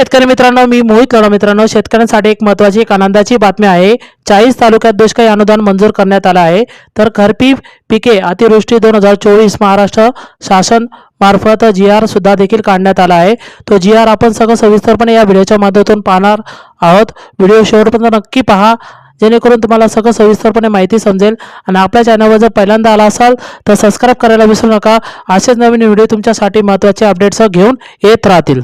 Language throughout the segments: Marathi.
शेतकरी मित्रांनो मी मोहित लढा मित्रांनो. शेतकऱ्यांसाठी एक महत्त्वाची एक आनंदाची बातमी आहे. चाळीस तालुक्यात दुष्काळी अनुदान मंजूर करण्यात आलं आहे. तर खरपी पिके अतिवृष्टी दोन हजार चोवीस महाराष्ट्र शासन मार्फत जी आर सुद्धा देखील काढण्यात आला आहे. तो जी आर आपण सगळं सविस्तरपणे या व्हिडिओच्या माध्यमातून पाहणार आहोत. व्हिडिओ शेवटपर्यंत नक्की पहा. जेणेकरून तुम्हाला सगळं सविस्तरपणे माहिती समजेल. आणि आपल्या चॅनलवर जर पहिल्यांदा आला असाल तर सबस्क्राईब करायला विसरू नका. असेच नवीन व्हिडिओ तुमच्यासाठी महत्त्वाचे अपडेट्स घेऊन येत राहतील.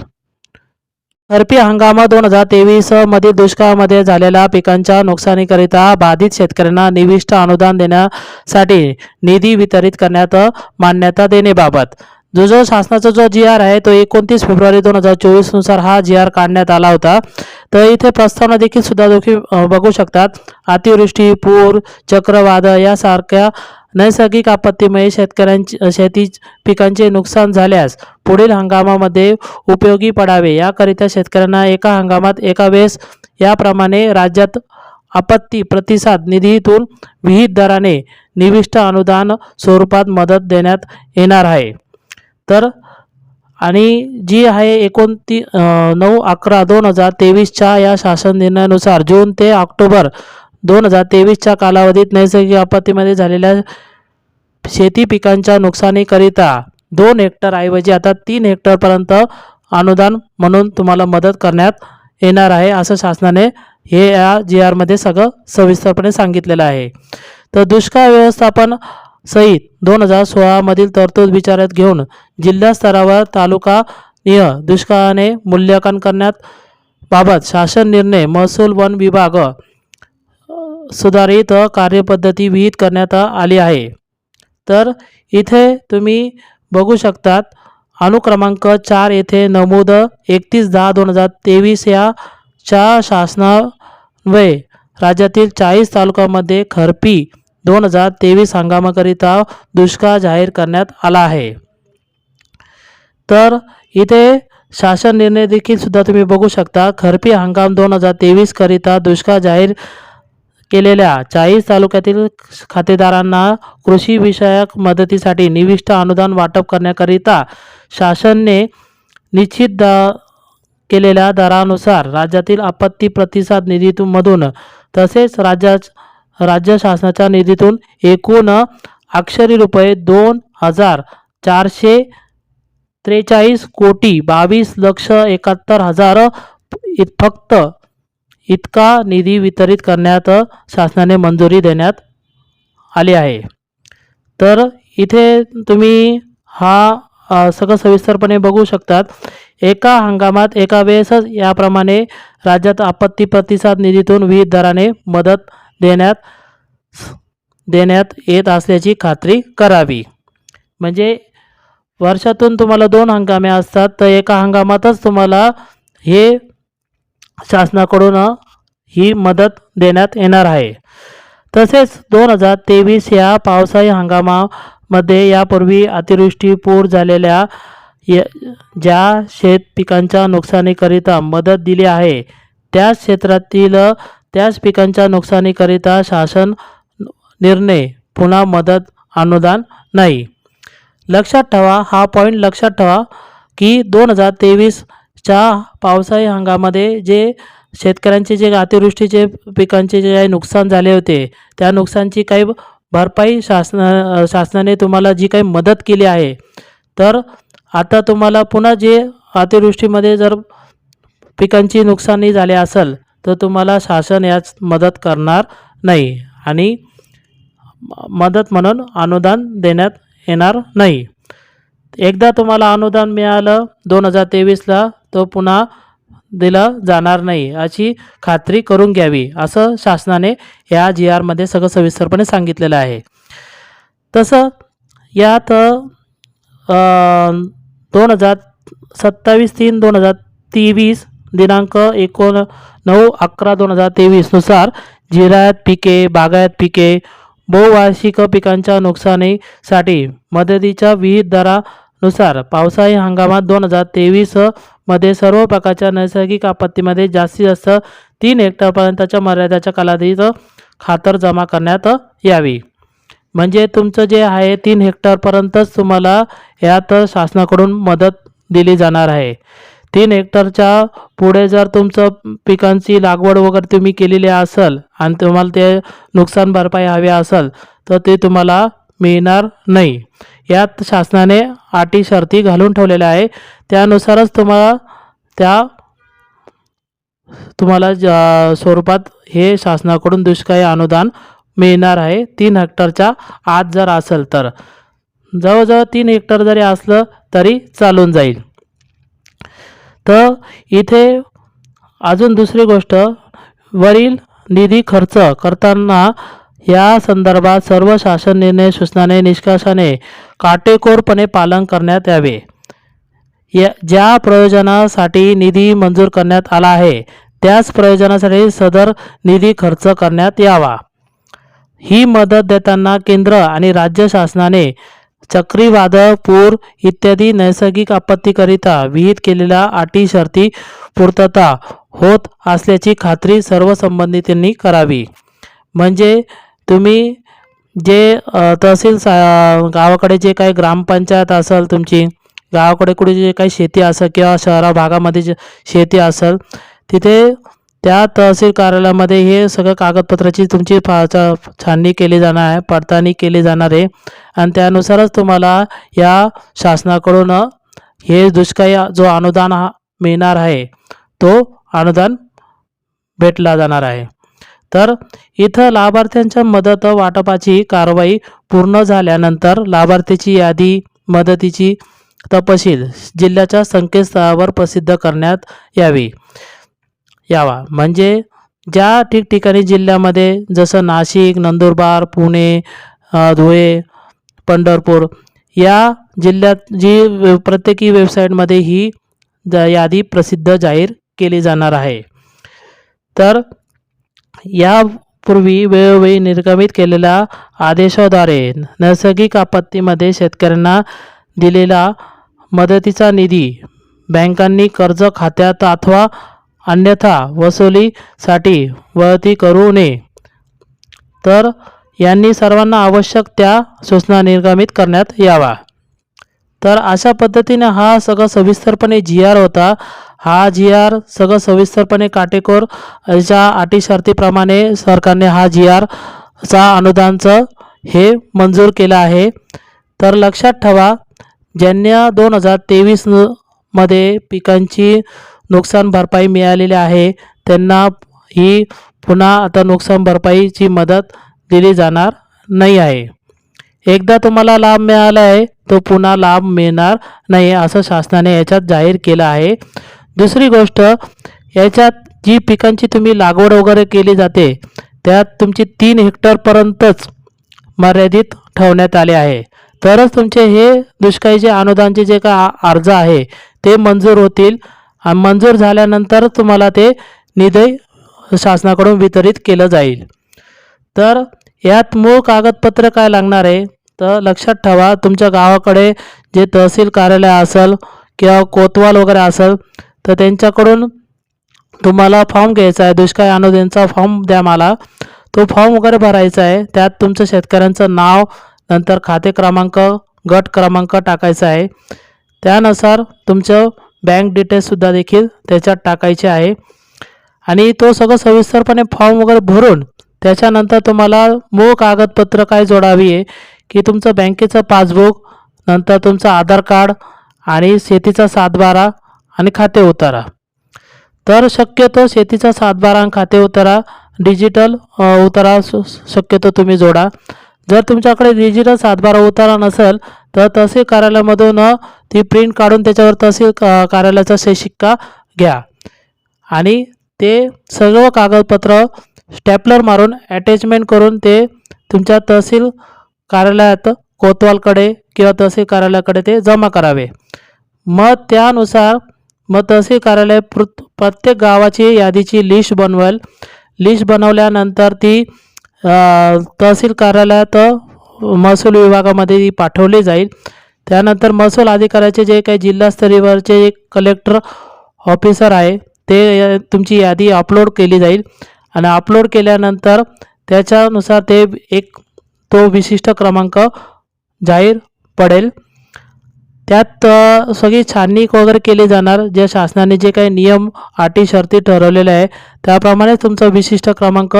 खरपी हंगाम दोन हजार तेवीस मधील दुष्काळामध्ये झालेल्या पिकांच्या नुकसानीकरिता बाधित शेतकऱ्यांना निविष्ट अनुदान देण्यासाठी निधी वितरित करण्यात मान्यता देण्याबाबत जो जो शासनाचा जो जी आर आहे तो एकोणतीस फेब्रुवारी दोन हजार चोवीसनुसार हा जी आर काढण्यात आला होता. तर इथे प्रस्तावना देखील सुद्धा देखील बघू शकतात. अतिवृष्टी पूर चक्रवाद यासारख्या नैसर्गिक आपत्तीमुळे शेतकऱ्यांची शेती पिकांचे नुकसान झाल्यास पुढील हंगामामध्ये उपयोगी पडावे. याकरिता शेतकऱ्यांना एका हंगामात एका वेळेस याप्रमाणे राज्यात आपत्ती प्रतिसाद निधीतून विहित दराने निविष्ट अनुदान स्वरूपात मदत देण्यात येणार आहे. तर आणि जी आहे एकोणती नऊ अकरा दोन हजार तेवीसच्या या शासन निर्णयानुसार जून ते ऑक्टोबर दोन हजार तेवीसच्या कालावधीत नैसर्गिक आपत्तीमध्ये झालेल्या शेती पिकांच्या नुकसानीकरिता दोन हेक्टर ऐवजी आता तीन हेक्टरपर्यंत अनुदान म्हणून तुम्हाला मदत करण्यात येणार आहे असं शासनाने हे या जी आरमध्ये सगळं सविस्तरपणे सांगितलेलं आहे. तर दुष्काळ व्यवस्थापन सहित दोन हजार सोळामधील तरतूद विचारात घेऊन जिल्हा स्तरावर तालुका निय दुष्काळाने मूल्यांकन करण्यात बाबत शासन निर्णय महसूल वन विभाग सुधारित कार्यपद्धती विहित करण्यात आली आहे. तर इथे तुम्ही बघू शकतात अनुक्रमांक चार येथे नमूद एकतीस दहा दोन हजार तेवीस या च्या शासनान्वये राज्यातील चाळीस तालुक्यामध्ये खरपी दोन हजार तेवीस हंगामाकरिता दुष्काळ जाहीर करण्यात आला आहे. तर इथे शासन निर्णय देखील सुद्धा तुम्ही बघू शकता. खरपी हंगाम दोन हजार तेवीसकरिता दुष्काळ जाहीर केलेल्या चाळीस तालुक्यातील खातेदारांना कृषी विषयक मदतीसाठी निविष्ट अनुदान वाटप करण्याकरिता शासनने निश्चित द केलेल्या दरानुसार राज्यातील आपत्ती प्रतिसाद निधीतून तसेच राज्या राज्य शासनाच्या निधीतून एकूण अक्षरी रुपये दोन हजार चारशे त्रेचाळीस कोटी बावीस लक्ष एकाहत्तर हजार इत फक्त इतका निधी वितरित करण्यात शासनाने मंजुरी देण्यात आली आहे. तर इथे तुम्ही हा सगळं सविस्तरपणे बघू शकतात. एका हंगामात एका वेळेसच याप्रमाणे राज्यात आपत्ती प्रतिसाद निधीतून विविध दराने मदत देण्यात देण्यात येत असल्याची खात्री करावी. म्हणजे वर्षातून तुम्हाला दोन हंगामे असतात तर एका हंगामातच तुम्हाला हे शासनाकडून ही मदत देण्यात येणार आहे. तसेच दोन हजार तेवीस या पावसाळी हंगामामध्ये यापूर्वी अतिवृष्टी पूर झालेल्या य ज्या शेत पिकांच्या नुकसानीकरिता मदत दिली आहे त्या क्षेत्रातील त्याच पिकांच्या नुकसानीकरिता शासन निर्णय पुन्हा मदत अनुदान नाही. लक्षात ठेवा हा पॉईंट लक्षात ठेवा की दोन हजार तेवीसच्या पावसाळी हंगामामध्ये जे शेतकऱ्यांचे जे अतिवृष्टीचे पिकांचे जे काही नुकसान झाले होते त्या नुकसानची काही भरपाई शासना शासनाने तुम्हाला जी काही मदत केली आहे तर आता तुम्हाला पुन्हा जे अतिवृष्टीमध्ये जर पिकांची नुकसानी झाले असेल तर तुम्हाला शासन याच मदत करणार नाही आणि म- मदत म्हणून अनुदान देण्यात येणार नाही. एकदा तुम्हाला अनुदान मिळालं दोन हजार तेवीसला तो पुन्हा दिलं जाणार नाही अशी खात्री करून घ्यावी असं शासनाने या जी आरमध्ये सगळं सविस्तरपणे सांगितलेलं आहे. तसं यात दोन हजार सत्तावीस तीन दोन हजार तेवीस दिनांक एकोण नऊ अकरा दोन हजार तेवीसनुसार जिरायत पिके बागायत पिके बहुवार्षिक पिकांच्या नुकसानीसाठी मदतीच्या विहित दरानुसार पावसाळी हंगामात दोन हजार तेवीसमध्ये सर्व प्रकारच्या नैसर्गिक आपत्तीमध्ये जास्तीत जास्त तीन हेक्टरपर्यंतच्या मर्यादाच्या कालावधीत खातर जमा करण्यात यावी. म्हणजे तुमचं जे आहे तीन हेक्टरपर्यंतच तुम्हाला यात शासनाकडून मदत दिली जाणार आहे. तीन हेक्टरच्या पुढे जर तुमचं पिकांची लागवड वगैरे तुम्ही केलेली असेल आणि तुम्हाला ते नुकसान भरपाई हवी असेल तर ते तुम्हाला मिळणार नाही. यात शासनाने अटी शर्ती घालून ठेवलेल्या आहे त्यानुसारच तुम्हाला त्या तुम्हाला ज्या स्वरूपात हे शासनाकडून दुष्काळी अनुदान मिळणार आहे. तीन हेक्टरच्या आत जर असेल तर. जवळजवळ तीन हेक्टर जरी असलं तरी चालून जाईल. तर इथे अजून दुसरी गोष्ट वरील निधी खर्च करताना या संदर्भात सर्व शासन निर्णय सूचनाने निष्कर्षाने काटेकोरपणे पालन करण्यात यावे. या ज्या प्रयोजनासाठी निधी मंजूर करण्यात आला आहे त्याच प्रयोजनासाठी सदर निधी खर्च करण्यात यावा. ही मदत देताना केंद्र आणि राज्य शासनाने चक्रीवादळ पूर इत्यादी नैसर्गिक आपत्तीकरिता विहित केलेल्या अटी शर्ती पूर्तता होत असल्याची खात्री सर्व संबंधितांनी करावी. म्हणजे तुम्ही जे तहसील सा गावाकडे जे काही ग्रामपंचायत असेल तुमची गावाकडे कुठे जे काही शेती असेल किंवा शहरा भागामध्ये जे शेती असेल तिथे त्या तहसील कार्यालयामध्ये हे सगळं कागदपत्राची तुमची फा छाननी केली जाणार आहे पडताळणी केली जाणार आहे. आणि त्यानुसारच तुम्हाला या शासनाकडून हे दुष्काळी जो अनुदान हा मिळणार आहे तो अनुदान भेटला जाणार आहे. तर इथं लाभार्थ्यांच्या मदत वाटपाची कारवाई पूर्ण झाल्यानंतर लाभार्थीची यादी मदतीची तपशील जिल्ह्याच्या संकेतस्थळावर प्रसिद्ध करण्यात यावी. यावा. म्हणजे ज्या ठिकठिकाणी जिल्ह्यामध्ये जसं नाशिक नंदुरबार पुणे धुळे पंढरपूर या जिल्ह्यात जी प्रत्येकी वेबसाईटमध्ये ही यादी प्रसिद्ध जाहीर केली जाणार आहे. तर यापूर्वी वेळोवेळी निर्गमित केलेल्या आदेशाद्वारे नैसर्गिक आपत्तीमध्ये शेतकऱ्यांना दिलेला मदतीचा निधी बँकांनी कर्ज खात्यात अथवा अन्यथा वसुलीसाठी वळती करू नये. तर यांनी सर्वांना आवश्यक त्या सूचना निर्गमित करण्यात यावा. तर अशा पद्धतीने हा सगळं सविस्तरपणे जी आर होता. हा जी आर सगळं सविस्तरपणे काटेकोर याच्या अटी शर्तीप्रमाणे सरकारने हा जी आर चा अनुदानचं हे मंजूर केलं आहे. तर लक्षात ठेवा ज्यांना दोन हजार तेवीसमध्ये पिकांची नुकसान भरपाई मिळालेली आहे. त्यांना ही पुन्हा आता नुकसान भरपाईची मदत दिली जाणार नाही आहे. एकदा तुम्हाला लाभ मिळाला आहे तो पुन्हा लाभ मिळणार नाही असं शासनाने याच्यात जाहीर केलं आहे. दुसरी गोष्ट याच्यात जी पिकांची तुम्ही लागवड वगैरे केली जाते त्यात तुमची तीन हेक्टरपर्यंतच मर्यादित ठेवण्यात आले आहे. तरच तुमचे हे दुष्काळीचे अनुदानचे जे का आ- अर्ज आहे ते मंजूर होतील. मंजूर झाल्यानंतर तुम्हाला ते निधी शासनाकडून वितरित केलं जाईल. तर यात मूळ कागदपत्र काय लागणार आहे? तर लक्षात ठेवा तुमच्या गावाकडे जे तहसील कार्यालय असेल किंवा कोतवाल वगैरे असेल तर त्यांच्याकडून तुम्हाला फॉर्म घ्यायचा आहे. दुष्काळ अनुदानचा फॉर्म द्या मला. तो फॉर्म वगैरे भरायचा आहे. त्यात तुमचं शेतकऱ्यांचं नाव नंतर खाते क्रमांक गट क्रमांक टाकायचा आहे. त्यानुसार तुमचं बँक डिटेल्ससुद्धा देखील त्याच्यात टाकायचे आहे. आणि तो सगळं सविस्तरपणे फॉर्म वगैरे भरून त्याच्यानंतर तुम्हाला मूळ कागदपत्र काय जोडावी आहे की तुमचं बँकेचं पासबुक नंतर तुमचं आधार कार्ड आणि शेतीचा सातबारा आणि खाते उतारा. तर शक्यतो शेतीचा सातबारा आणि खाते उतारा डिजिटल उतारा शक्यतो तुम्ही जोडा. जर तुमच्याकडे डिजिटल सातबारा उतारा नसेल तर तहसील कार्यालयामधून ती प्रिंट काढून त्याच्यावर तहसील का- कार्यालयाचा से शिक्का घ्या. आणि ते सर्व कागदपत्र स्टॅपलर मारून अटॅचमेंट करून ते तुमच्या तहसील कार्यालयात कोतवालकडे किंवा तहसील कार्यालयाकडे ते जमा करावे. मग त्यानुसार मग तहसील कार्यालय प्र प्रत्येक गावाची यादीची लिस्ट बनवेल. लिस्ट बनवल्यानंतर ती तहसील कार्यालयात महसूल विभागामध्ये ती पाठवली जाईल. त्यानंतर महसूल अधिकाऱ्याचे जे काही जिल्हास्तरीयवरचे एक कलेक्टर ऑफिसर आहे ते तुमची यादी अपलोड केली जाईल. आणि अपलोड केल्यानंतर त्याच्यानुसार ते एक तो विशिष्ट क्रमांक जाहीर पडेल. त्यात सगळी छाननी वगैरे केली जाणार. जे शासनाने जे काही नियम अटी शर्ती ठरवलेले आहे त्याप्रमाणे तुमचा विशिष्ट क्रमांक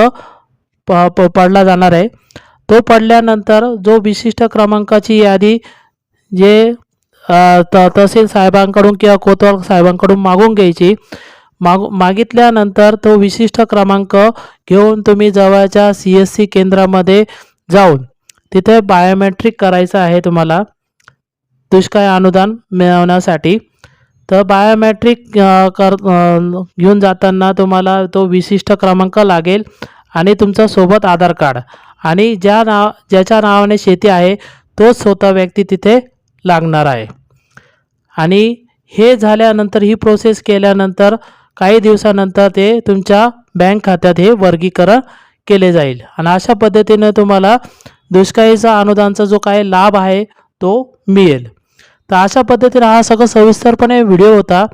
प प पडला जाणार आहे. तो पडल्यानंतर जो विशिष्ट क्रमांकाची यादी जे त तहसील साहेबांकडून किंवा कोतवाल साहेबांकडून मागून घ्यायची माग मागितल्यानंतर तो विशिष्ट क्रमांक घेऊन तुम्ही जवळच्या सी एस सी केंद्रामध्ये जाऊन तिथे बायोमेट्रिक करायचं आहे तुम्हाला दुष्काळ अनुदान मिळवण्यासाठी. तर बायोमेट्रिक कर घेऊन जाताना तुम्हाला तो विशिष्ट क्रमांक लागेल. आणि तुमचा सोबत आधार कार्ड. आणि ज्या नाव ज्याच्या नावाने शेती आहे तोच स्वतः व्यक्ती तिथे लागणार आहे. आणि हे झाल्यानंतर ही प्रोसेस केल्यानंतर काही दिवसानंतर ते तुमच्या बँक खात्यात हे वर्गीकरण केले जाईल. आणि अशा पद्धतीनं तुम्हाला दुष्काळीचा अनुदानचा जो काही लाभ आहे तो मिळेल. तर अशा पद्धतीनं हा सगळं सविस्तरपणे व्हिडिओ होता.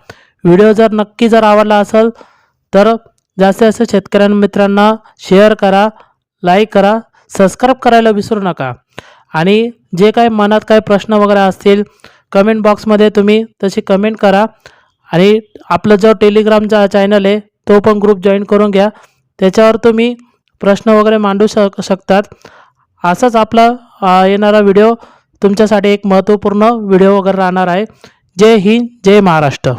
व्हिडिओ जर नक्की जर आवडला असेल तर जास्तीत जास्त शेतकऱ्यां मित्रांना शेअर करा लाईक करा सबस्क्राईब करायला विसरू नका. आणि जे काही मनात काही प्रश्न वगैरे असतील कमेंट बॉक्समध्ये तुम्ही तशी कमेंट करा. आणि आपलं जो टेलिग्रामचा चॅनल आहे तो पण ग्रुप जॉईन करून घ्या. त्याच्यावर तुम्ही प्रश्न वगैरे मांडू शक शकतात. असाच आपला येणारा व्हिडिओ तुमच्यासाठी एक महत्त्वपूर्ण व्हिडिओ वगैरे राहणार आहे. जय हिंद जय महाराष्ट्र.